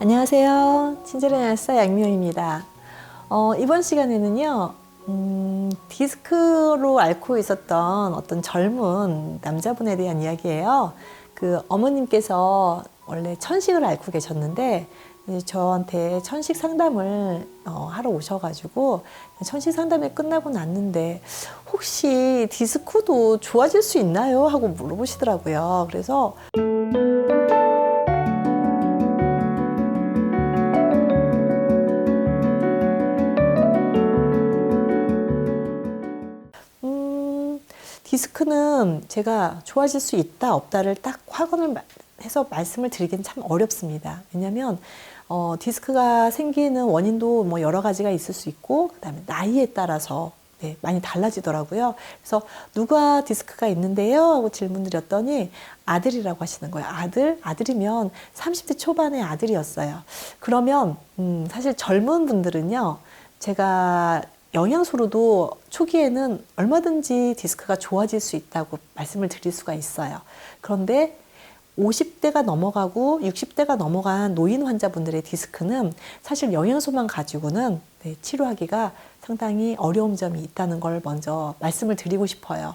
안녕하세요. 친절한 알사 양미영입니다. 어, 이번 시간에는요, 음, 디스크로 앓고 있었던 어떤 젊은 남자분에 대한 이야기예요. 그 어머님께서 원래 천식을 앓고 계셨는데, 저한테 천식 상담을 어, 하러 오셔가지고 천식 상담이 끝나고 났는데 혹시 디스크도 좋아질 수 있나요? 하고 물어보시더라고요. 그래서 디스크는 제가 좋아질 수 있다 없다를 딱 확언을 마- 해서 말씀을 드리기는 참 어렵습니다. 왜냐하면 어, 디스크가 생기는 원인도 뭐 여러 가지가 있을 수 있고 그다음에 나이에 따라서 네, 많이 달라지더라고요. 그래서 누가 디스크가 있는데요? 하고 질문드렸더니 아들이라고 하시는 거예요. 아들? 아들이면 30대 초반의 아들이었어요. 그러면 음, 사실 젊은 분들은요. 제가 영양소로도 초기에는 얼마든지 디스크가 좋아질 수 있다고 말씀을 드릴 수가 있어요. 그런데 50대가 넘어가고 60대가 넘어간 노인 환자분들의 디스크는 사실 영양소만 가지고는 네, 치료하기가 상당히 어려운 점이 있다는 걸 먼저 말씀을 드리고 싶어요.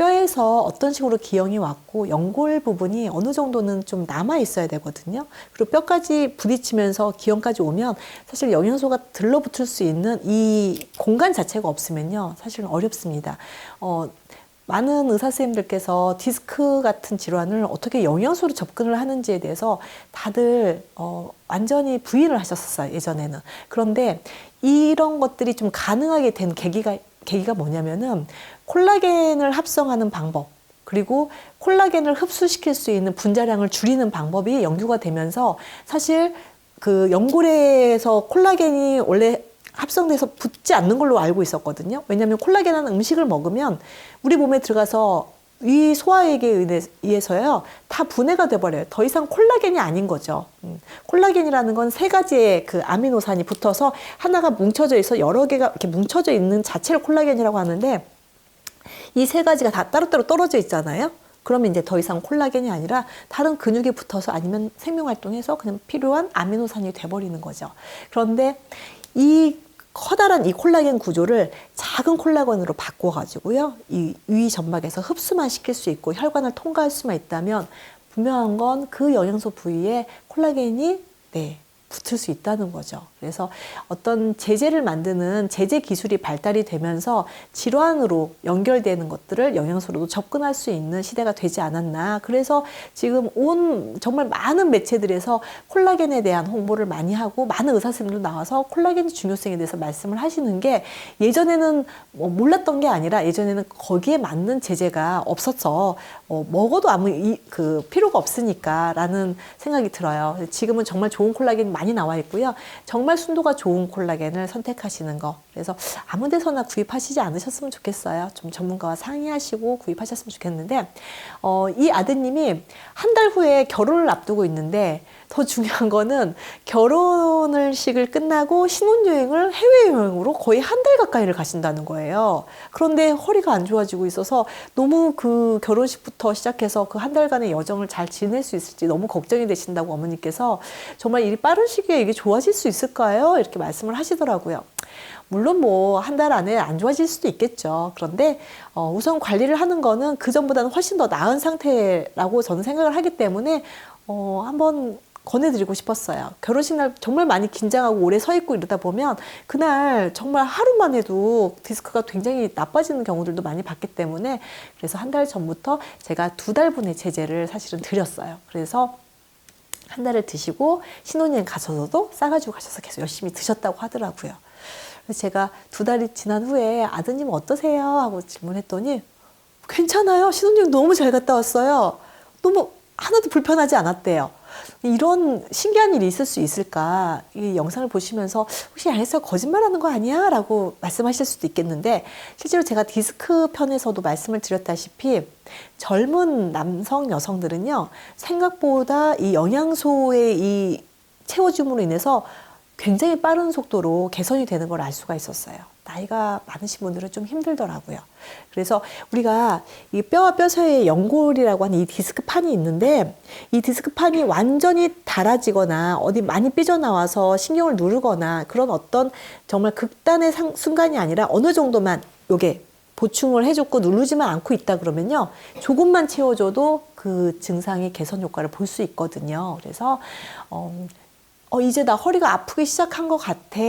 이 뼈에서 어떤 식으로 기형이 왔고 연골 부분이 어느 정도는 좀 남아 있어야 되거든요. 그리고 뼈까지 부딪히면서 기형까지 오면 사실 영양소가 들러붙을 수 있는 이 공간 자체가 없으면요. 사실은 어렵습니다. 어, 많은 의사 선생님들께서 디스크 같은 질환을 어떻게 영양소로 접근을 하는지에 대해서 다들 어, 완전히 부인을 하셨었어요 예전에는 그런데 이런 것들이 좀 가능하게 된 계기가 계기가 뭐냐면은 콜라겐을 합성하는 방법 그리고 콜라겐을 흡수시킬 수 있는 분자량을 줄이는 방법이 연구가 되면서 사실 그 연골에서 콜라겐이 원래 합성돼서 붙지 않는 걸로 알고 있었거든요. 왜냐하면 콜라겐이라는 음식을 먹으면 우리 몸에 들어가서 위 소화액에 의해- 의해서요 다 분해가 돼버려요. 더 이상 콜라겐이 아닌 거죠. 음, 콜라겐이라는 건 세 가지의 그 아미노산이 붙어서 하나가 뭉쳐져 있어 여러 개가 이렇게 뭉쳐져 있는 자체를 콜라겐이라고 하는데 이 세 가지가 다 따로따로 떨어져 있잖아요. 그러면 이제 더 이상 콜라겐이 아니라 다른 근육에 붙어서 아니면 생명 활동해서 그냥 필요한 아미노산이 돼버리는 거죠. 그런데 이 커다란 이 콜라겐 구조를 작은 콜라겐으로 바꿔가지고요. 이 위 점막에서 흡수만 시킬 수 있고 혈관을 통과할 수만 있다면 분명한 건 그 영양소 부위에 콜라겐이 네, 붙을 수 있다는 거죠. 그래서 어떤 제재를 만드는 제재 기술이 발달이 되면서 질환으로 연결되는 것들을 영양소로도 접근할 수 있는 시대가 되지 않았나. 그래서 지금 온 정말 많은 매체들에서 콜라겐에 대한 홍보를 많이 하고 많은 의사 선생님들 나와서 콜라겐의 중요성에 대해서 말씀을 하시는 게 예전에는 뭐 몰랐던 게 아니라 예전에는 거기에 맞는 제재가 없었어. 어, 먹어도 아무 이, 그 필요가 없으니까라는 생각이 들어요. 지금은 정말 좋은 콜라겐이 많이 나와 있고요. 정말 순도가 좋은 콜라겐을 선택하시는 거. 그래서 아무 데서나 구입하시지 않으셨으면 좋겠어요. 좀 전문가와 상의하시고 구입하셨으면 좋겠는데, 어, 이 아드님이 한 달 후에 결혼을 앞두고 있는데, 더 중요한 거는 결혼을 식을 끝나고 신혼여행을 해외여행으로 거의 한 달 가까이를 가신다는 거예요. 그런데 허리가 안 좋아지고 있어서 너무 그 결혼식부터 시작해서 그 한 달간의 여정을 잘 지낼 수 있을지 너무 걱정이 되신다고 어머니께서 정말 이 빠른 시기에 이게 좋아질 수 있을까요? 이렇게 말씀을 하시더라고요. 물론 뭐 한 달 안에 안 좋아질 수도 있겠죠. 그런데 어, 우선 관리를 하는 거는 그 전보다는 훨씬 더 나은 상태라고 저는 생각을 하기 때문에 어, 한번 권해드리고 싶었어요. 결혼식 날 정말 많이 긴장하고 오래 서 있고 이러다 보면 그날 정말 하루만 해도 디스크가 굉장히 나빠지는 경우들도 많이 봤기 때문에 그래서 한 달 전부터 제가 두 달분의 제재를 사실은 드렸어요. 그래서 한 달을 드시고 신혼여행 가셔서도 싸가지고 가셔서 계속 열심히 드셨다고 하더라고요. 그래서 제가 두 달이 지난 후에 아드님 어떠세요? 하고 질문했더니 괜찮아요. 신혼여행 너무 잘 갔다 왔어요. 너무 하나도 불편하지 않았대요. 이런 신기한 일이 있을 수 있을까? 이 영상을 보시면서 혹시 양혜수가 거짓말하는 거 아니야? 라고 말씀하실 수도 있겠는데 실제로 제가 디스크 편에서도 말씀을 드렸다시피 젊은 남성 여성들은요 생각보다 이 영양소의 이 채워줌으로 인해서 굉장히 빠른 속도로 개선이 되는 걸 알 수가 있었어요. 나이가 많으신 분들은 좀 힘들더라고요. 그래서 우리가 이 뼈와 뼈 사이에 연골이라고 하는 이 디스크판이 있는데 이 디스크판이 완전히 닳아지거나 어디 많이 삐져나와서 신경을 누르거나 그런 어떤 정말 극단의 상- 순간이 아니라 어느 정도만 요게 보충을 해줬고 누르지만 않고 있다 그러면요 조금만 채워줘도 그 증상의 개선 효과를 볼 수 있거든요. 그래서 어, 어, 이제 나 허리가 아프기 시작한 것 같아.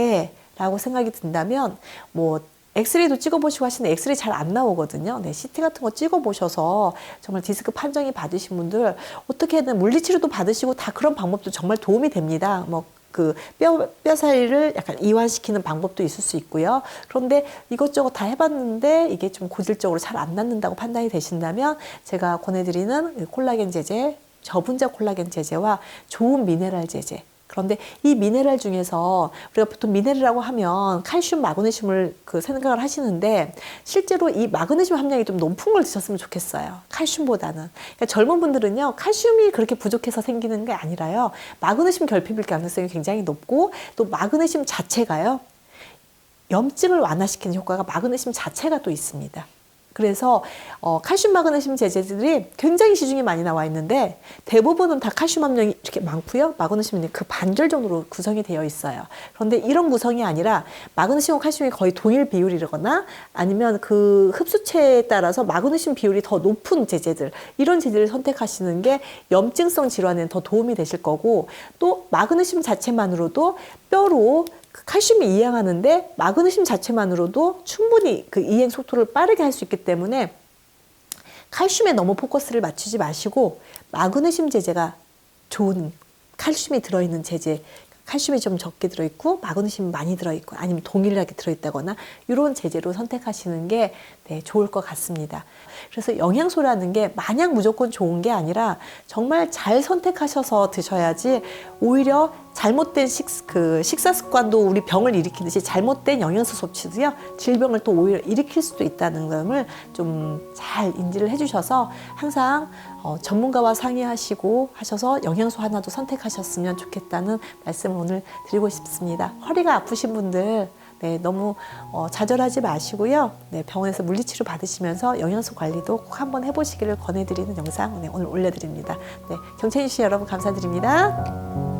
라고 생각이 든다면, 뭐, 엑스레이도 찍어보시고 하시는데 엑스레이 잘 안 나오거든요. 네, CT 같은 거 찍어보셔서 정말 디스크 판정이 받으신 분들 어떻게든 물리치료도 받으시고 다 그런 방법도 정말 도움이 됩니다. 뭐, 그 뼈, 뼈 사이를 약간 이완시키는 방법도 있을 수 있고요. 그런데 이것저것 다 해봤는데 이게 좀 고질적으로 잘 안 낫는다고 판단이 되신다면 제가 권해드리는 이 콜라겐 제제, 저분자 콜라겐 제제와 좋은 미네랄 제제, 그런데 이 미네랄 중에서 우리가 보통 미네랄이라고 하면 칼슘, 마그네슘을 그 생각을 하시는데 실제로 이 마그네슘 함량이 좀 높은 걸 드셨으면 좋겠어요. 칼슘보다는. 그러니까 젊은 분들은요, 칼슘이 그렇게 부족해서 생기는 게 아니라요, 마그네슘 결핍일 가능성이 굉장히 높고 또 마그네슘 자체가요, 염증을 완화시키는 효과가 마그네슘 자체가 또 있습니다. 그래서 어, 칼슘 마그네슘 제제들이 굉장히 시중에 많이 나와 있는데 대부분은 다 칼슘 함량이 이렇게 많고요. 마그네슘이 그 반절 정도로 구성이 되어 있어요. 그런데 이런 구성이 아니라 마그네슘과 칼슘이 거의 동일 비율이거나 아니면 그 흡수체에 따라서 마그네슘 비율이 더 높은 제제들 이런 제제를 선택하시는 게 염증성 질환에 더 도움이 되실 거고 또 마그네슘 자체만으로도 뼈로 그 칼슘이 이양하는데 마그네슘 자체만으로도 충분히 그 이행 속도를 빠르게 할 수 있기 때문에 칼슘에 너무 포커스를 맞추지 마시고 마그네슘 제제가 좋은 칼슘이 들어있는 제제 칼슘이 좀 적게 들어있고 마그네슘이 많이 들어있고 아니면 동일하게 들어있다거나 이런 제제로 선택하시는 게 네, 좋을 것 같습니다. 그래서 영양소라는 게 마냥 무조건 좋은 게 아니라 정말 잘 선택하셔서 드셔야지 오히려 잘못된 식, 그 식사 습관도 우리 병을 일으키듯이 잘못된 영양소 섭취도요 질병을 또 오히려 일으킬 수도 있다는 점을 좀 잘 인지를 해주셔서 항상 어, 전문가와 상의하시고 하셔서 영양소 하나도 선택하셨으면 좋겠다는 말씀을 오늘 드리고 싶습니다. 허리가 아프신 분들 네, 너무 어, 좌절하지 마시고요. 네, 병원에서 물리치료 받으시면서 영양소 관리도 꼭 한번 해보시기를 권해드리는 영상 네, 오늘 올려드립니다. 네, 경채인 씨 여러분 감사드립니다.